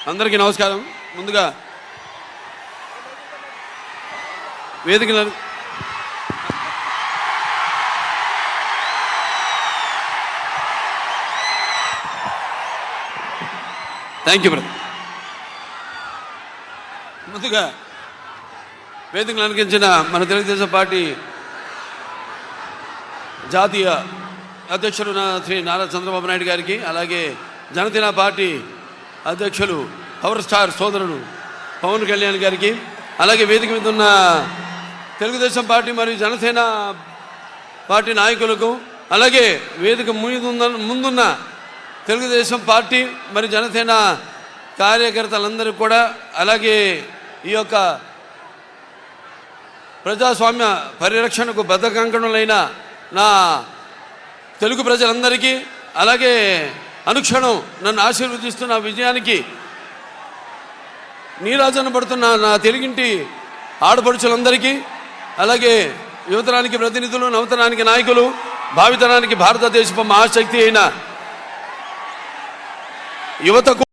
అందరికీ నమస్కారం. ముందుగా వేదిక థ్యాంక్ యూ బ్రదర్ ముందుగా వేదికలు అనిపించిన మన తెలుగుదేశం పార్టీ జాతీయ అధ్యక్షుడు నా శ్రీ నారా చంద్రబాబు నాయుడు గారికి అలాగే జనసేన పార్టీ అధ్యక్షులు పవర్ స్టార్ సోదరుడు పవన్ కళ్యాణ్ గారికి అలాగే వేదిక మీద ఉన్న తెలుగుదేశం పార్టీ మరియు జనసేన పార్టీ నాయకులకు అలాగే వేదిక ముందున్న ముందున్న తెలుగుదేశం పార్టీ మరి జనసేన కార్యకర్తలందరికీ కూడా అలాగే ఈ యొక్క ప్రజాస్వామ్య పరిరక్షణకు బద్ధకంకణులైన నా తెలుగు ప్రజలందరికీ అలాగే అనుక్షణం నన్ను ఆశీర్వదిస్తున్న విజయానికి నీరాజన పడుతున్న నా తెలుగింటి ఆడపడుచులందరికీ అలాగే యువతరానికి ప్రతినిధులు నవతరానికి నాయకులు భావితరానికి భారతదేశపు మహాశక్తి అయిన యువతకు